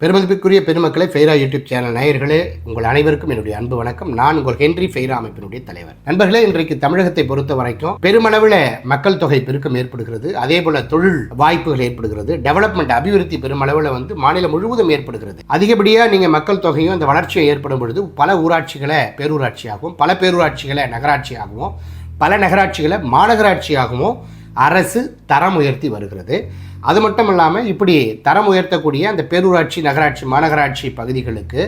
பெருமதிப்புக்குரிய பெருமக்களே ஃபெய்ரா YouTube channel நேயர்களே உங்கள் அனைவருக்கும் என்னுடைய அன்பு வணக்கம். நான் உங்கள் ஹென்றி ஃபெய்ரா அமைப்பினுடைய தலைவர். நண்பர்களே இன்றைக்கு தமிழகத்தை பொறுத்த வரைக்கும் பெருமளவில் மக்கள் தொகை பெருக்கம் ஏற்படுகிறது. அதே போல தொழில் வாய்ப்புகள் ஏற்படுகிறது. டெவலப்மெண்ட் அபிவிருத்தி பெருமளவில் வந்து மாநிலம் முழுவதும் ஏற்படுகிறது. அதிகப்படியாக நீங்கள் மக்கள் தொகையும் அந்த வளர்ச்சியும் ஏற்படும் பொழுது பல ஊராட்சிகளை பேரூராட்சியாகவும் பல பேரூராட்சிகளை நகராட்சியாகவும் பல நகராட்சிகளை மாநகராட்சியாகவும் அரசு தரம் உயர்த்தி வருகிறது. அது மட்டும் இல்லாமல் இப்படி தரம் உயர்த்தக்கூடிய அந்த பேரூராட்சி நகராட்சி மாநகராட்சி பகுதிகளுக்கு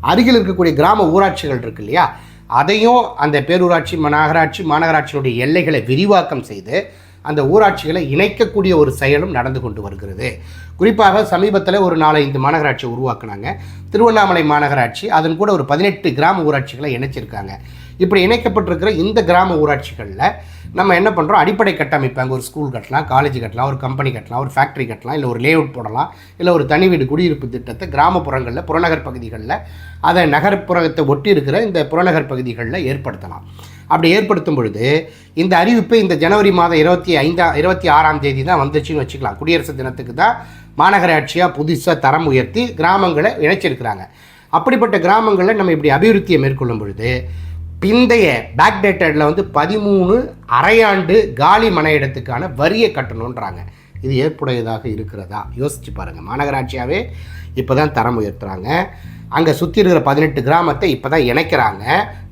அருகில் இருக்கக்கூடிய கிராம ஊராட்சிகள் இருக்கு இல்லையா? அதையும் அந்த பேரூராட்சி நகராட்சி மாநகராட்சியினுடைய எல்லைகளை விரிவாக்கம் செய்து அந்த ஊராட்சிகளை இணைக்கக்கூடிய ஒரு செயலும் நடந்து கொண்டு வருகிறது. குறிப்பாக சமீபத்தில் ஒரு நாலஞ்சு மாநகராட்சி உருவாக்குனாங்க. திருவண்ணாமலை மாநகராட்சி அதன் கூட ஒரு பதினெட்டு கிராம ஊராட்சிகளை இணைச்சிருக்காங்க. இப்படி இணைக்கப்பட்டிருக்கிற இந்த கிராம ஊராட்சிகளில் நம்ம என்ன பண்ணுறோம் அடிப்படை கட்டமைப்பு. அங்கே ஒரு ஸ்கூல் கட்டலாம் காலேஜ் கட்டலாம் ஒரு கம்பெனி கட்டலாம் ஒரு ஃபேக்ட்ரி கட்டலாம் இல்லை ஒரு லேஅவுட் போடலாம் இல்லை ஒரு தனி வீடு குடியிருப்பு திட்டத்தை கிராமப்புறங்களில் புறநகர் பகுதிகளில் அதை நகர்ப்புறத்தை ஒட்டி இருக்கிற இந்த புறநகர் பகுதிகளில் ஏற்படுத்தலாம். அப்படி ஏற்படுத்தும் பொழுது இந்த அறிவிப்பு இந்த ஜனவரி மாதம் இருபத்தி ஐந்தாம் இருபத்தி ஆறாம் தேதி தான் வந்துச்சுன்னு வச்சுக்கலாம். குடியரசு தினத்துக்கு தான் மாநகராட்சியாக புதுசாக தரம் உயர்த்தி கிராமங்களை இணைச்சிருக்கிறாங்க. அப்படிப்பட்ட கிராமங்களில் நம்ம இப்படி அபிவிருத்தியை மேற்கொள்ளும் பொழுது பிந்தைய பேக் டேட்டடில் வந்து பதிமூணு அரையாண்டு காலி மன இடத்துக்கான வரியை கட்டணுன்றாங்க. இது ஏற்புடையதாக இருக்கிறதா? யோசிச்சு பாருங்கள் மாநகராட்சியாகவே இப்போ தான் தரம் உயர்த்துறாங்க. அங்கே சுற்றி இருக்கிற பதினெட்டு கிராமத்தை இப்போ தான் இணைக்கிறாங்க.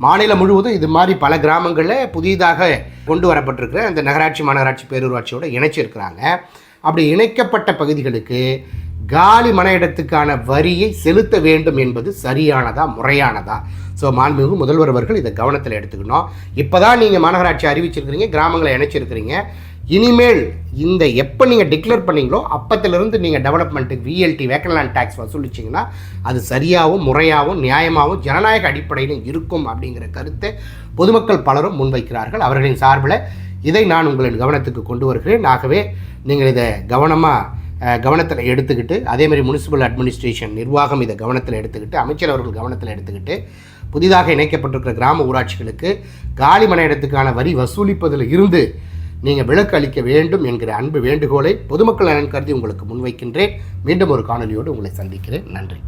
மாநிலம் முழுவதும் இது மாதிரி பல கிராமங்களில் புதிதாக கொண்டு வரப்பட்டிருக்கிற அந்த நகராட்சி மாநகராட்சி பேரூராட்சியோடு இணைச்சிருக்கிறாங்க. அப்படி இணைக்கப்பட்ட பகுதிகளுக்கு காலி மன இடத்துக்கான வரியை செலுத்த வேண்டும் என்பது சரியானதா முறையானதா? ஸோ மாண்புமிகு முதல்வர் அவர்கள் இதை கவனத்தில் எடுத்துக்கணும். இப்போ தான் நீங்கள் மாநகராட்சி அறிவிச்சிருக்கிறீங்க கிராமங்களை இணைச்சிருக்கிறீங்க. இனிமேல் இந்த எப்போ நீங்கள் டிக்ளேர் பண்ணீங்களோ அப்பத்திலிருந்து நீங்கள் டெவலப்மெண்ட்டுக்கு விஎல்டி வேக்கன்லேண்ட் டேக்ஸ் வசூலிச்சிங்கன்னா அது சரியாகவும் முறையாகவும் நியாயமாகவும் ஜனநாயக அடிப்படையிலும் இருக்கும் அப்படிங்கிற கருத்தை பொதுமக்கள் பலரும் முன்வைக்கிறார்கள். அவர்களின் சார்பில் இதை நான் உங்களின் கவனத்துக்கு கொண்டு வருகிறேன். ஆகவே நீங்கள் இதை கவனமாக கவனத்தில் எடுத்துக்கிட்டு அதேமாதிரி முனிசிபல் அட்மினிஸ்ட்ரேஷன் நிர்வாகம் இதை கவனத்தில் எடுத்துக்கிட்டு அமைச்சர் அவர்கள் கவனத்தில் எடுத்துக்கிட்டு புதிதாக இணைக்கப்பட்டிருக்கிற கிராம ஊராட்சிகளுக்கு காலி மன இடத்துக்கான வரி வசூலிப்பதில் இருந்து நீங்கள் விலக்கு அளிக்க வேண்டும் என்கிற அன்பு வேண்டுகோளை பொதுமக்கள் நலன் கருதி உங்களுக்கு முன்வைக்கின்றேன். மீண்டும் ஒரு காணொலியோடு உங்களை சந்திக்கிறேன். நன்றி.